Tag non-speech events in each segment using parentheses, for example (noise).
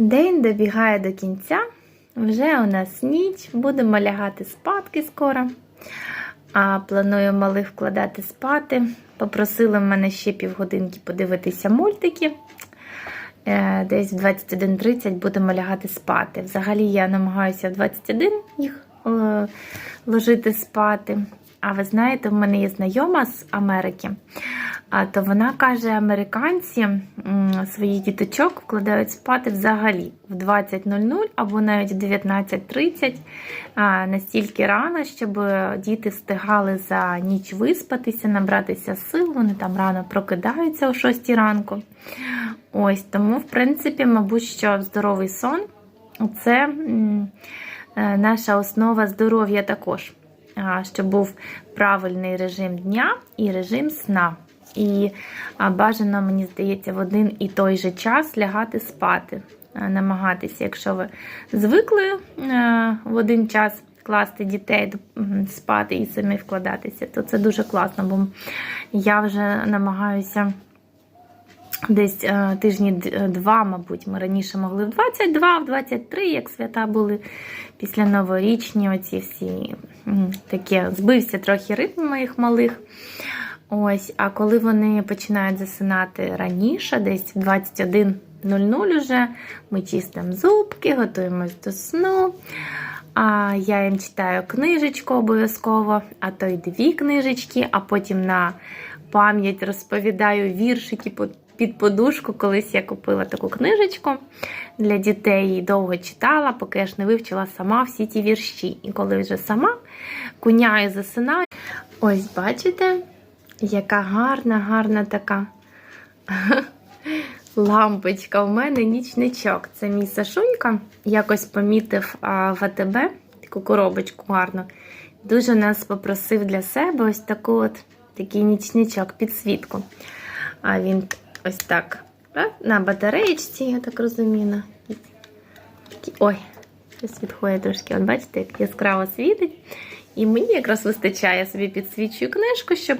День добігає до кінця. Вже у нас ніч, будемо лягати спадки скоро. А планую малих вкладати спати. Pопросили в мене ще півгодинки подивитися мультики. Е, Десь в 21.30 будемо лягати спати. Взагалі я намагаюся в 21 їх е, ложити спати. А ви знаєте, в мене є знайома з Америки. То вона каже, американці своїх діточок вкладають спати взагалі в 20.00 або навіть в 19.30 настільки рано, щоб діти встигали за ніч виспатися, набратися сил. Вони там рано прокидаються о 6 ранку. Ось тому, в принципі, мабуть, що здоровий сон це е, наша основа здоров'я також. Щоб був правильний режим дня і режим сна. І бажано, мені здається, в один і той же час лягати спати, намагатися, якщо ви звикли в один час класти дітей спати і самі вкладатися, то це дуже класно, бо я вже намагаюся. Десь е, тижні два, мабуть, ми раніше могли в 22, в 23, як свята були після новорічні, оці всі таке збився трохи ритм моїх малих. Ось, а коли вони починають засинати раніше, десь в 21.00 уже, ми чистимо зубки, готуємось до сну. А я їм читаю книжечку обов'язково, а то й дві книжечки, а потім на пам'ять розповідаю віршики під- під подушку. Колись я купила таку книжечку для дітей і довго читала, поки я ж не вивчила сама всі ті вірші. І коли вже сама куняю, засинаю. Ось бачите, яка гарна, гарна така (laughs) лампочка. У мене нічничок. Це мій Сашунька. Якось помітив а, в АТБ таку коробочку гарну. Дуже нас попросив для себе ось таку от, такий нічничок, підсвітку. А він ось так. На батареєчці, я так розумію. Ой, щось відходить трошки. От бачите, як яскраво світить. І мені якраз вистачає я собі підсвічую книжку, щоб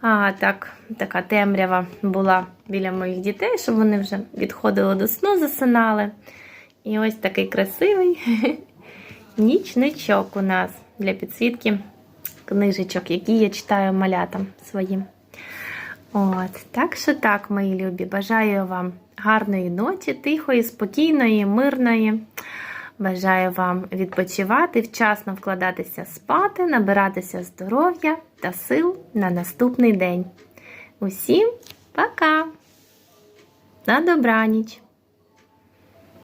а, так, така темрява була біля моїх дітей, щоб вони вже відходили до сну, засинали. І ось такий красивий (laughs) нічничок у нас для підсвітки книжечок, які я читаю малятам своїм. От, так що так, мої любі, бажаю вам гарної ночі, тихої, спокійної, мирної. Бажаю вам відпочивати, вчасно вкладатися спати, набиратися здоров'я та сил на наступний день. Усім пока! На добраніч!